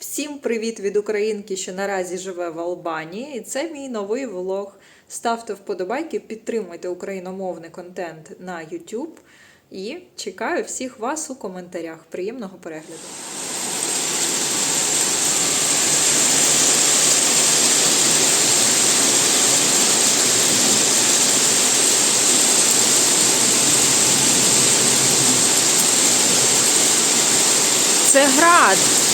Всім привіт від українки, що наразі живе в Албанії. І це мій новий влог. Ставте вподобайки, підтримуйте україномовний контент на YouTube. І чекаю всіх вас у коментарях. Приємного перегляду. Це град.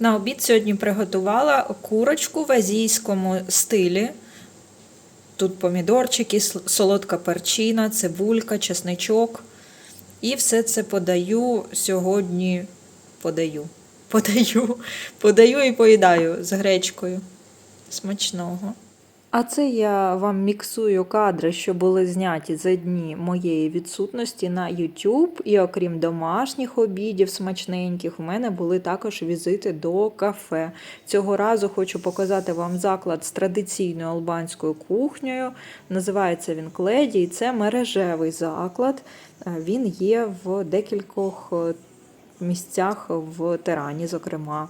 На обід сьогодні приготувала курочку в азійському стилі. Тут помідорчики, солодка перчина, цибулька, чесничок. І все це подаю сьогодні. Подаю. Подаю. Подаю і поїдаю з гречкою. Смачного. А це я вам міксую кадри, що були зняті за дні моєї відсутності на YouTube. І окрім домашніх обідів смачненьких, у мене були також візити до кафе. Цього разу хочу показати вам заклад з традиційною албанською кухнею. Називається він Кледі, і це мережевий заклад. Е, Він є в декількох е, місцях в Тирані, зокрема.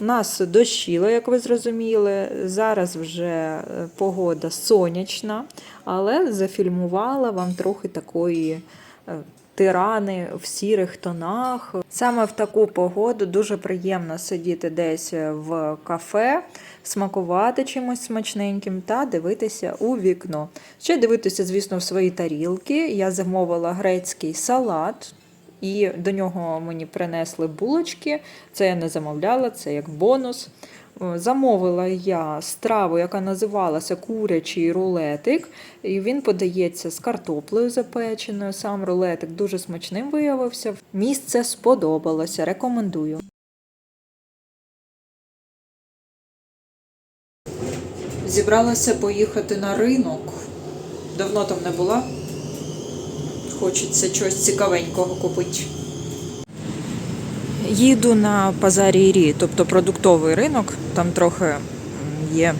У нас дощило, як ви зрозуміли. Зараз вже е, погода сонячна, але зафільмувала вам трохи такої е, тирани в сірих тонах. Саме в таку погоду дуже приємно сидіти десь в кафе, смакувати чимось смачненьким та дивитися у вікно. Ще дивитися, звісно, в свої тарілки. Я замовила грецький салат. І до нього мені принесли булочки. Це я не замовляла, це як бонус. Е, Замовила я страву, яка називалася курячий рулетик. І він подається з картоплею запеченою. Сам рулетик дуже смачним виявився. Місце сподобалося, рекомендую. Зібралася поїхати на ринок. Давно там не була. Хочеться чогось цікавенького купити. Їду на Пазарі Ірі, тобто продуктовий ринок. Там трохи є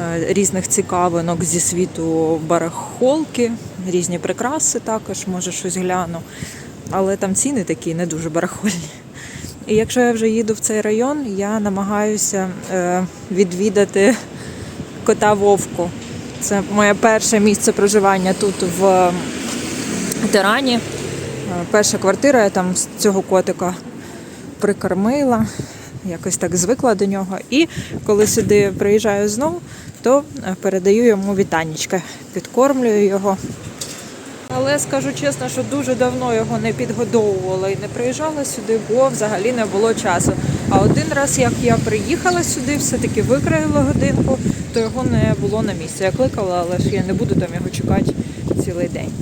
е, різних цікавинок зі світу барахолки, різні прикраси також, може щось гляну. Але там ціни такі не дуже барахольні. І якщо я вже їду в цей район, я намагаюся е, відвідати кота Вовку. Це моє перше місце проживання тут в Тирані. Е, Перша квартира, я там з цього котика прикормила, якось так звикла до нього. І коли сюди приїжджаю знову, то е, передаю йому вітанечка, підкормлюю його. Але скажу чесно, що дуже давно його не підгодовувала і не приїжджала сюди, бо взагалі не було часу. А один раз, як я приїхала сюди, все-таки викраїла годинку, то його не було на місці. Я кликала, але ж я не буду там його чекати цілий день.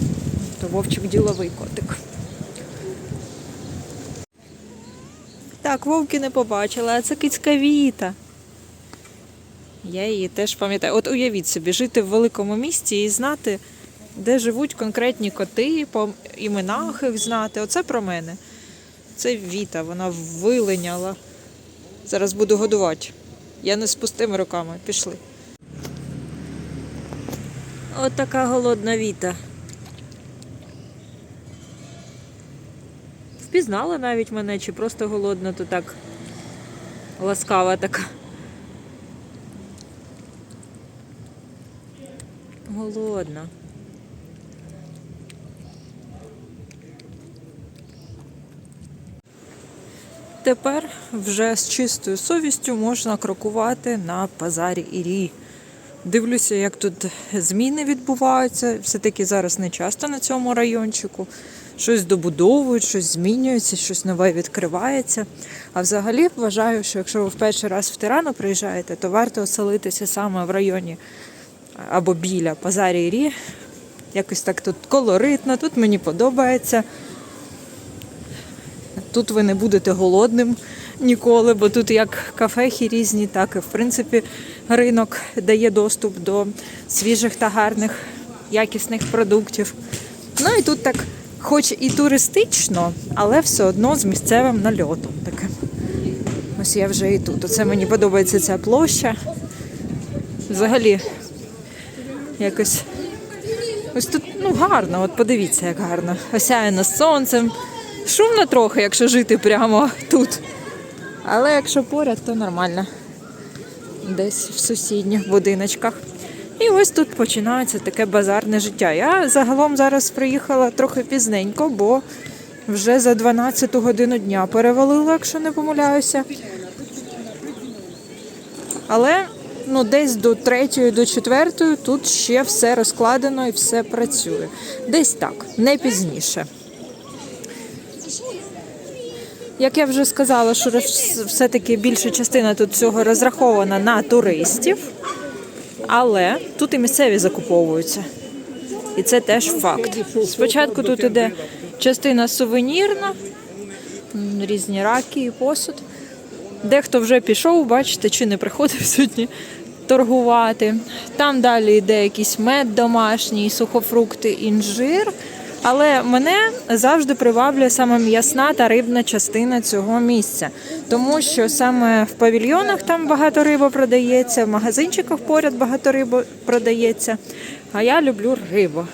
То Вовчик діловий котик. Так, вовки не побачила, а це кицька Віта. Я її теж пам'ятаю. От уявіть собі, жити в великому місті і знати, де живуть конкретні коти, по іменах їх знати. Оце про мене. Це Віта, вона вилиняла. Зараз буду годувати. Я не з пустими руками. Пішли. От така голодна Віта. Впізнала навіть мене, чи просто голодна, то так ласкава така. Голодна. Тепер вже з чистою совістю можна крокувати на базарі Ірі. Дивлюся, як тут зміни відбуваються. Все-таки зараз не часто на цьому райончику. Щось добудовують, щось змінюється, щось нове відкривається. А взагалі вважаю, що якщо ви в перший раз в Тирану приїжджаєте, то варто оселитися саме в районі або біля Пазарі Ірі. Якось так тут колоритно, тут мені подобається. Тут ви не будете голодним ніколи, бо тут як кафехи різні, так і в принципі ринок дає доступ до свіжих та гарних якісних продуктів. Ну і тут так, хоч і туристично, але все одно з місцевим нальотом таким. Ось я вже і тут. Оце мені подобається ця площа. Взагалі, якось ось тут ну, гарно, от подивіться, як гарно. Осяяно сонцем, Шумно трохи, якщо жити прямо тут. Але якщо поряд, то нормально. Десь в сусідніх будиночках. І ось тут починається таке базарне життя. Я загалом зараз приїхала трохи пізненько, бо вже за 12 годину дня перевалила, якщо не помиляюся. Але ну, десь до третьої, до четвертої тут ще все розкладено і все працює. Десь так, не пізніше. Як я вже сказала, що все-таки більша частина тут всього розрахована на туристів, але тут і місцеві закуповуються. І це теж факт. Спочатку тут іде частина сувенірна, різні раки і посуд. Дехто вже пішов, бачите, чи не приходив сьогодні торгувати. Там далі йде якийсь мед домашній, сухофрукти, інжир. Але мене завжди приваблює саме м'ясна та рибна частина цього місця, тому що саме в павільйонах там багато риби продається, в магазинчиках поряд багато риби продається. А я люблю рибу.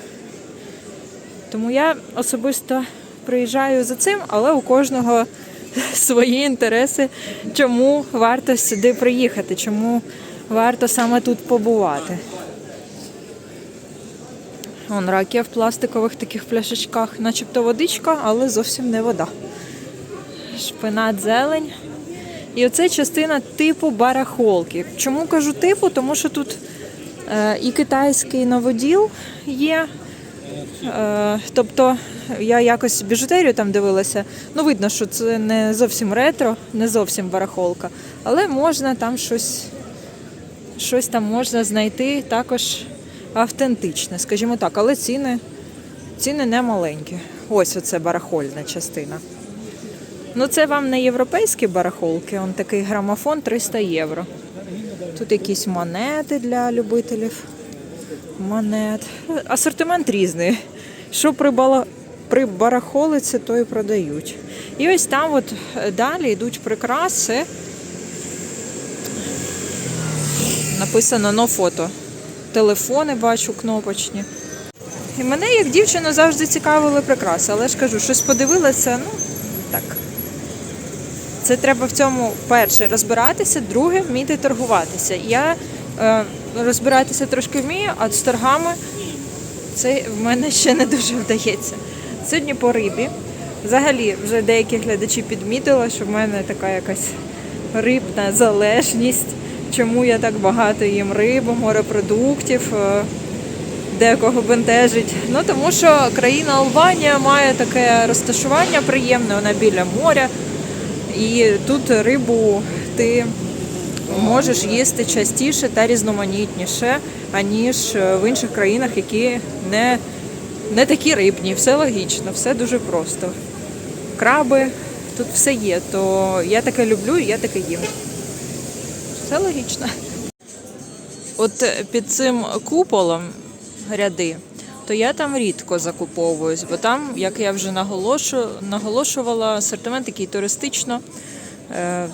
Тому я особисто приїжджаю за цим, але у кожного свої інтереси, чому варто сюди приїхати, чому варто саме тут побувати. Вон раки в пластикових таких пляшечках, начебто водичка, але зовсім не вода. Шпинат, зелень. І оце частина типу барахолки. Чому кажу типу? Тому що тут е, і китайський новоділ є. Е, тобто я якось біжутерію там дивилася. Ну, видно, що це не зовсім ретро, не зовсім барахолка. Але можна там щось, щось там можна знайти також автентичне, скажімо так, але ціни, ціни не маленькі. Ось оце барахольна частина. Ну, це вам не європейські барахолки, он такий грамофон 300 євро. Тут якісь монети для любителів монет. Асортимент різний. Що при, бала... при барахолиці, то і продають. І ось там от е, далі йдуть прикраси. Написано «но фото. Телефони бачу кнопочні. І мене як дівчину завжди цікавили прикраси, але ж кажу, щось подивилася, ну так. Це треба в цьому перше розбиратися, друге вміти торгуватися. Я е, розбиратися трошки вмію, а з торгами це в мене ще не дуже вдається. Сьогодні по рибі. Взагалі, вже деякі глядачі підмітили, що в мене така якась рибна залежність. Чому я так багато їм рибу, морепродуктів, е, декого бентежить. Ну тому що країна Албанія має таке розташування приємне, вона біля моря. І тут рибу ти можеш їсти частіше та різноманітніше, аніж в інших країнах, які не, не такі рибні. Все логічно, все дуже просто. Краби, тут все є, то я таке люблю і я таке їм. Все логічно. От е, під цим куполом ряди, то я там рідко закуповуюсь, бо там, як я вже наголошу, наголошувала, асортимент такий туристично, е,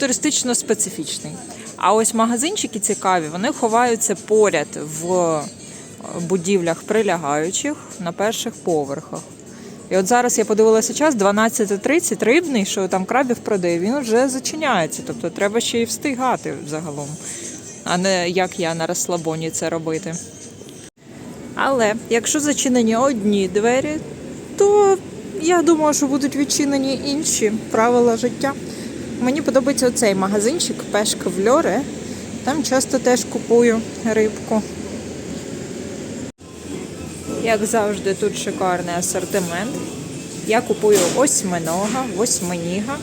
туристично специфічний. А ось магазинчики цікаві, вони ховаються поряд в будівлях прилягаючих на перших поверхах. І от зараз я подивилася час 12.30, рибний, що там крабів продає, він вже зачиняється. Тобто треба ще й встигати загалом, а не як я на розслабоні це робити. Але якщо зачинені одні двері, то я думаю, що будуть відчинені інші правила життя. Мені подобається оцей магазинчик Пешка в Льоре. Там часто теж купую рибку. Як завжди, тут шикарний асортимент. Я купую осьминога, восьминіга,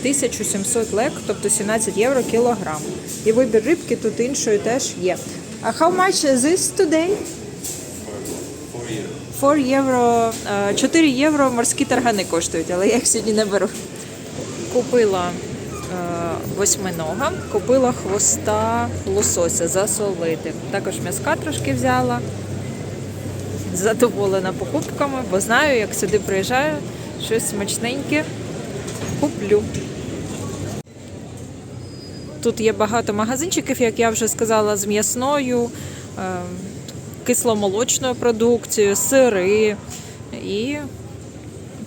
1700 лек, тобто 17 євро кілограм. І вибір рибки тут іншої теж є. А how much is this today? 4 євро, е, 4 євро морські таргани коштують, але я їх сьогодні не беру. Купила е, восьминога, купила хвоста лосося засолити. Також м'яска трошки взяла. Задоволена покупками, бо знаю, як сюди приїжджаю, щось смачненьке куплю. Тут є багато магазинчиків, як я вже сказала, з м'ясною, е, кисломолочною продукцією, сири. І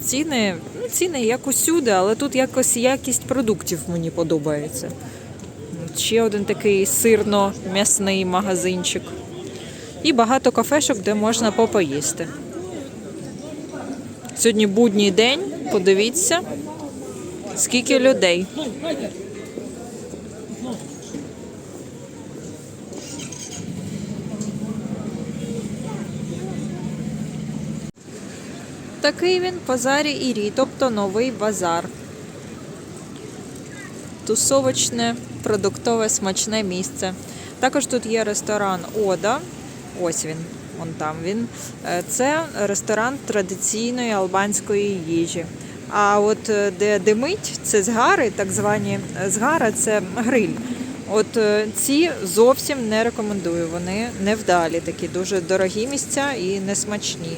ціни, ну, ціни як усюди, але тут якось якість продуктів мені подобається. Ще один такий сирно-м'ясний магазинчик. І багато кафешок, де можна попоїсти. Сьогодні будній день, подивіться, скільки людей. Такий він Позарі Ірі, тобто новий базар. Тусовочне, продуктове, смачне місце. Також тут є ресторан Ода. Ось він, вон там він. Е, Це ресторан традиційної албанської їжі. А от е, де димить, це згари, так звані е, згара, це гриль. От ці зовсім не рекомендую. Вони невдалі, такі дуже дорогі місця і несмачні.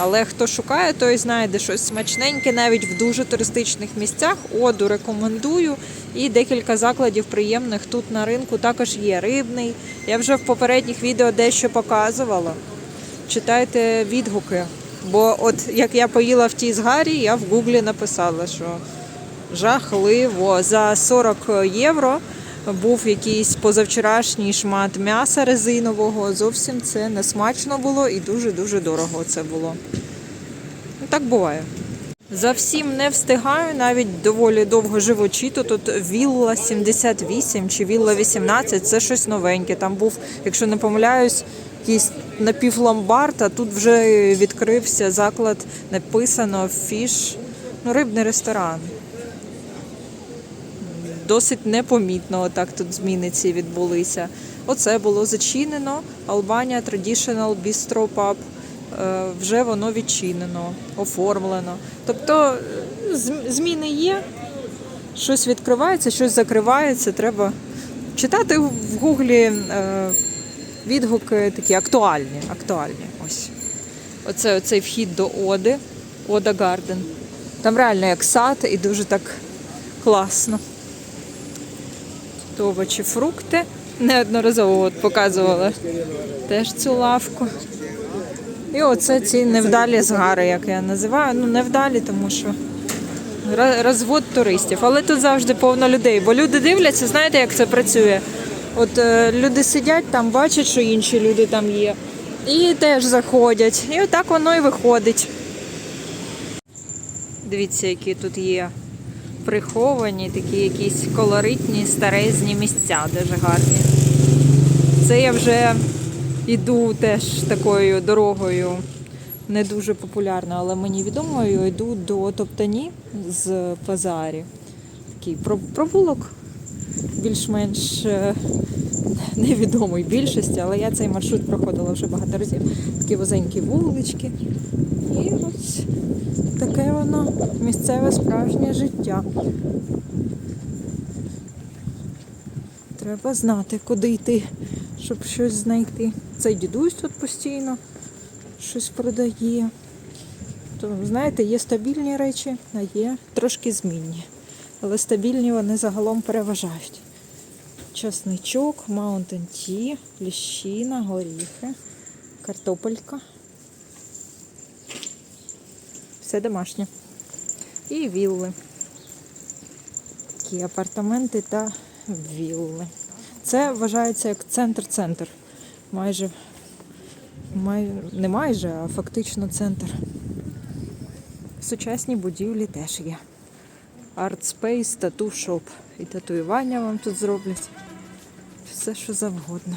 Але хто шукає, той знайде щось смачненьке, навіть в дуже туристичних місцях. Оду рекомендую. І декілька закладів приємних тут на ринку також є рибний. Я вже в попередніх відео дещо показувала. Читайте відгуки. Бо от як я поїла в тій згарі, я в гуглі написала, що жахливо. За 40 євро був якийсь позавчорашній шмат м'яса резинового. Зовсім це не смачно було і дуже-дуже дорого це було. Ну, так буває. За всім не встигаю, навіть доволі довго живучи. То тут Вілла 78 чи Вілла 18, це щось новеньке. Там був, якщо не помиляюсь, якийсь напівломбард, а тут вже відкрився заклад, написано фіш, ну, рибний ресторан. Досить непомітно отак тут зміни ці відбулися. Оце було зачинено. Албанія Traditional Bistro Pub. Е, Вже воно відчинено, оформлено. Тобто е, зміни є, щось відкривається, щось закривається. Треба читати в гуглі е, відгуки такі актуальні. актуальні. Ось. Оце оцей вхід до Оди, Ода Гарден. Там реально як сад і дуже так класно. Овочі, фрукти. Неодноразово от показувала теж цю лавку. І оце ці невдалі згари, як я називаю. Ну, невдалі, тому що розвод туристів. Але тут завжди повно людей, бо люди дивляться, знаєте, як це працює. От е, люди сидять там, бачать, що інші люди там є, і теж заходять. І отак воно і виходить. Дивіться, які тут є приховані, такі якісь колоритні старезні місця, дуже гарні. Це я вже йду теж такою дорогою, не дуже популярною, але мені відомою, йду до Топтані з Пазарі. Такий провулок більш-менш е, невідомий більшості, але я цей маршрут проходила вже багато разів. Такі вузенькі вулички. І ось таке воно місцеве справжнє життя. Треба знати, куди йти, щоб щось знайти. Цей дідусь тут постійно щось продає. То, знаєте, є стабільні речі, а є трошки змінні. Але стабільні вони загалом переважають. Часничок, Mountain Tea, ліщина, горіхи, картопелька. Все домашнє. І вілли. Такі апартаменти та вілли. Це вважається як центр-центр. Майже, май, не майже, а фактично центр. Сучасні будівлі теж є. Art Space, тату шоп. І татуювання вам тут зроблять. Все, що завгодно.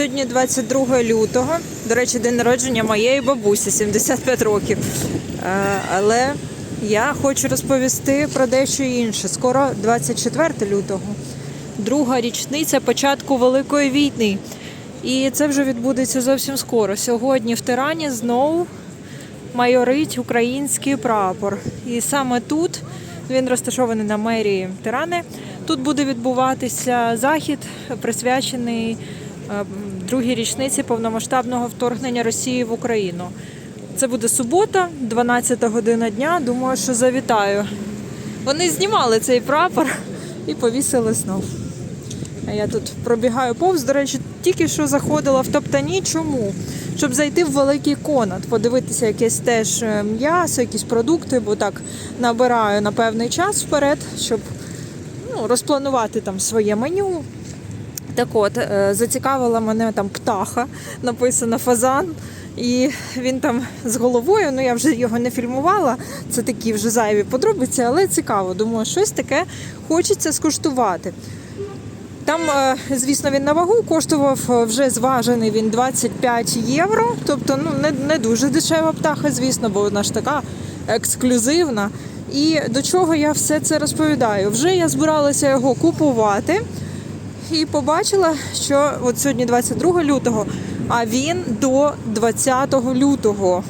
Сьогодні 22 лютого. До речі, день народження моєї бабусі, 75 років. Е, Але я хочу розповісти про дещо інше. Скоро 24 лютого, друга річниця початку Великої війни. І це вже відбудеться зовсім скоро. Сьогодні в Тирані знову майорить український прапор. І саме тут він розташований на мерії Тирани. Тут буде відбуватися захід, присвячений другій річниці повномасштабного вторгнення Росії в Україну. Це буде субота, 12 година дня. Думаю, що завітаю. Вони знімали цей прапор і повісили знов. А я тут пробігаю повз. До речі, тільки що заходила в топтані. Чому? Щоб зайти в великий конат, подивитися якесь теж е, м'ясо, якісь продукти, бо так набираю на певний час вперед, щоб ну, розпланувати там своє меню. Так от, е, зацікавила мене там птаха, написано фазан. І він там з головою, ну я вже його не фільмувала. Це такі вже зайві подробиці, але цікаво. Думаю, щось таке хочеться скуштувати. Там, е, звісно, він на вагу коштував е, вже зважений він 25 євро. Тобто ну, не, не дуже дешева птаха, звісно, бо вона ж така ексклюзивна. І до чого я все це розповідаю? Вже я збиралася його купувати і побачила, що от сьогодні 22 лютого, а він до 20 лютого.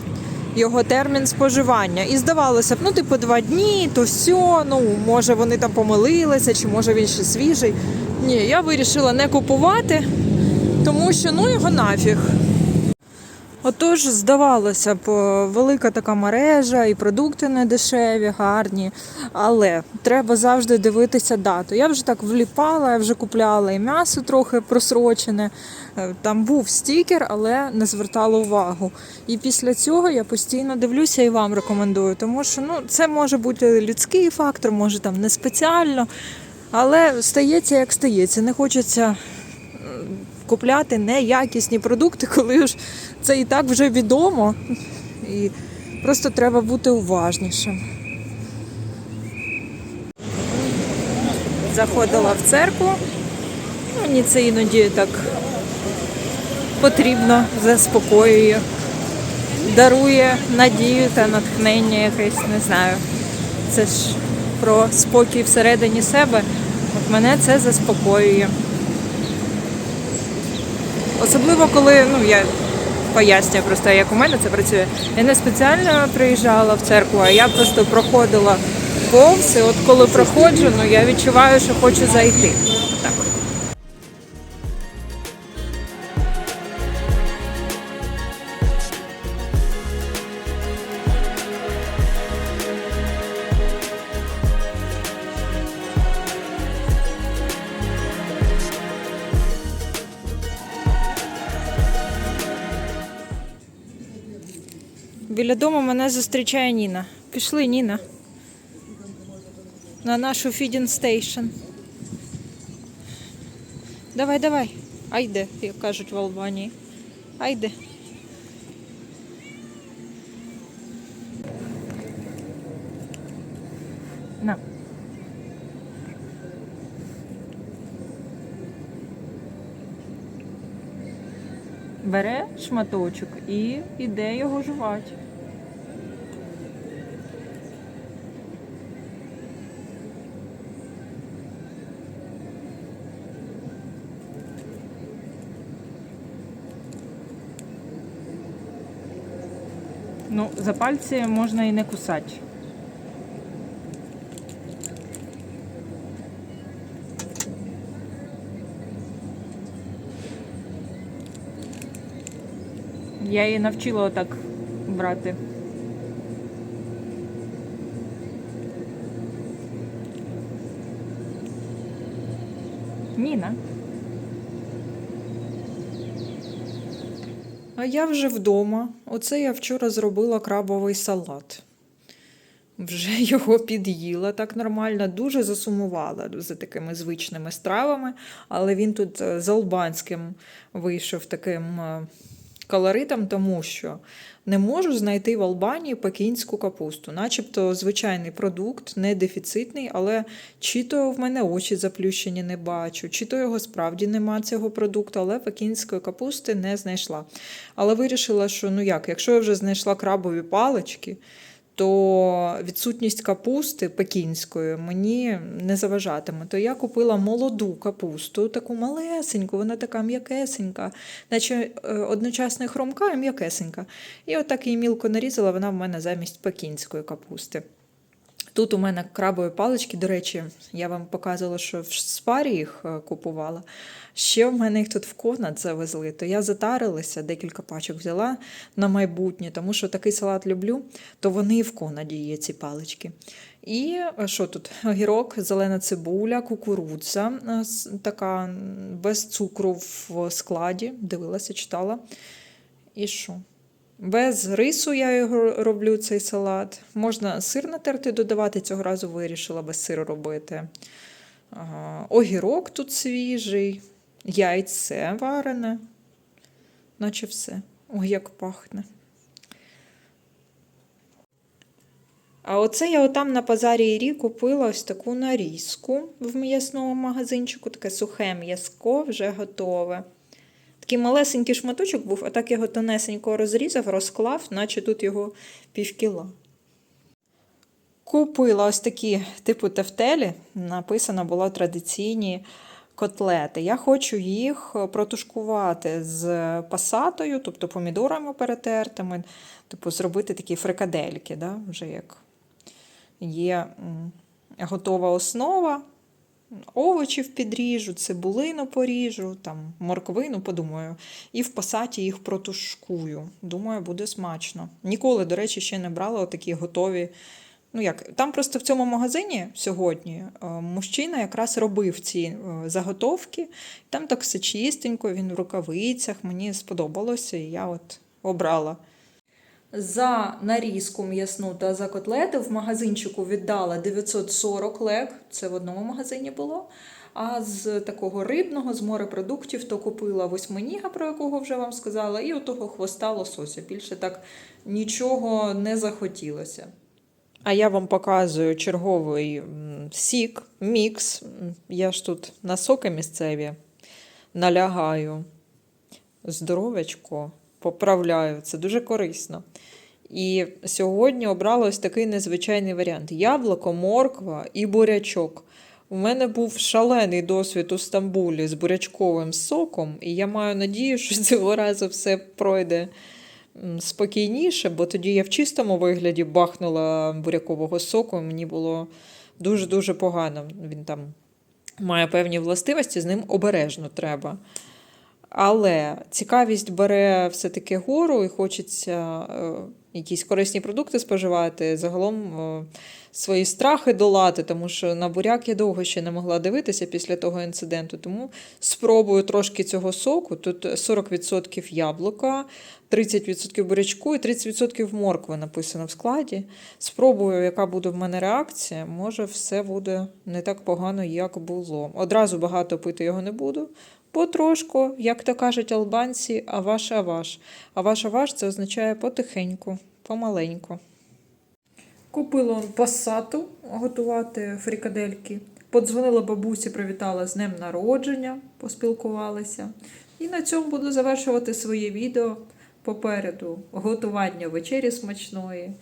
Його термін споживання. І здавалося б, ну, типу, два дні, то все, ну, може вони там помилилися, чи може він ще свіжий. Ні, я вирішила не купувати, тому що ну його нафіг. Отож, здавалося б, велика така мережа, і продукти не дешеві, гарні. Але треба завжди дивитися дату. Я вже так вліпала, я вже купляла і м'ясо трохи просрочене. Е, Там був стікер, але не звертала увагу. І після цього я постійно дивлюся і вам рекомендую, тому що ну, це може бути людський фактор, може там не спеціально. Але стається як стається. Не хочеться купляти неякісні продукти, коли ж це і так вже відомо. І просто треба бути уважнішим. Заходила в церкву. Мені це іноді так потрібно, заспокоює, дарує надію та натхнення якесь, не знаю. Це ж про спокій всередині себе. От мене це заспокоює. Особливо, коли ну я пояснюю просто, як у мене це працює. Я не спеціально приїжджала в церкву, а я просто проходила повз. І от коли проходжу, ну я відчуваю, що хочу зайти. Так. Біля дому мене зустрічає Ніна. Пішли, Ніна. На нашу фідін стейшн. Давай, давай. Айде, як кажуть в Албанії. Айде. На. Бере шматочок і іде його жувати. Ну, за пальці можна і не кусати. Я її навчила отак брати. Ніна. А я вже вдома. Оце я вчора зробила крабовий салат. Вже його під'їла так нормально, дуже засумувала за такими звичними стравами, але він тут е, з албанським вийшов таким е, колоритом, тому що не можу знайти в Албанії пекінську капусту, начебто звичайний продукт, не дефіцитний, але чи то в мене очі заплющені не бачу, чи то його справді нема цього продукту, але пекінської капусти не знайшла. Але вирішила, що ну як, якщо я вже знайшла крабові палички, то відсутність капусти пекінської мені не заважатиме. То я купила молоду капусту, таку малесеньку, вона така м'якесенька, наче е, одночасно хромка і м'якесенька. І отак її мілко нарізала, вона в мене замість пекінської капусти. Тут у мене крабові палички, до речі, я вам показувала, що в спарі їх е, купувала. Ще в мене їх тут в Конад завезли, то я затарилася, декілька пачок взяла на майбутнє, тому що такий салат люблю, то вони в Конаді є ці палички. І е, що тут? Огірок, зелена цибуля, кукурудза, е, така без цукру в складі. Дивилася, читала. І що? Без рису я його роблю цей салат. Можна сир натерти додавати, цього разу вирішила без сиру робити. Огірок тут свіжий, яйце варене, наче все. Ой, як пахне. А оце я отам на базарі Ірі купила ось таку нарізку в м'ясному магазинчику, таке сухе м'язко, вже готове. Такий малесенький шматочок був, а так його тонесенько розрізав, розклав, наче тут його півкіла. Купила ось такі типу тефтелі. Написано було традиційні котлети. Я хочу їх протушкувати з пасатою, тобто помідорами перетертими, типу зробити такі фрикадельки, да? вже як є готова основа. Овочів підріжу, цибулину поріжу, там, морквину, подумаю, і в пасаті їх протушкую. Думаю, буде смачно. Ніколи, до речі, ще не брала такі готові. Ну як, там просто в цьому магазині сьогодні е, мужчина якраз робив ці е, заготовки. Там так все чистенько, він в рукавицях. Мені сподобалося, і я от обрала. За нарізку м'ясну та за котлети в магазинчику віддала 940 лек, це в одному магазині було. А з такого рибного, з морепродуктів, то купила восьминіга, про якого вже вам сказала, і отого хвоста лосося. Більше так нічого не захотілося. А я вам показую черговий сік, мікс. Я ж тут на соки місцеві налягаю здоровечко, поправляю. Це дуже корисно. І сьогодні обрала ось такий незвичайний варіант: яблуко, морква і бурячок. У мене був шалений досвід у Стамбулі з бурячковим соком, і я маю надію, що цього разу все пройде спокійніше, бо тоді я в чистому вигляді бахнула бурякового соку, і мені було дуже-дуже погано. Він там має певні властивості, з ним обережно треба. Але цікавість бере все-таки гору і хочеться е, якісь корисні продукти споживати, загалом е, свої страхи долати, тому що на буряк я довго ще не могла дивитися після того інциденту. Тому спробую трошки цього соку. Тут 40% яблука, 30% бурячку і 30% моркви написано в складі. Спробую, яка буде в мене реакція. Може, все буде не так погано, як було. Одразу багато пити його не буду. Потрошку, як то кажуть албанці, аваш аваш. Аваш аваш це означає потихеньку, помаленьку. Купила он пасату готувати фрікадельки. Подзвонила бабусі, привітала з днем народження, поспілкувалася. І на цьому буду завершувати своє відео. Попереду готування вечері смачної.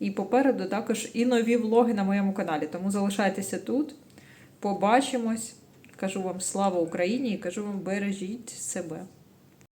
І попереду також і нові влоги на моєму каналі. Тому залишайтеся тут. Побачимось. Кажу вам слава Україні і кажу вам бережіть себе.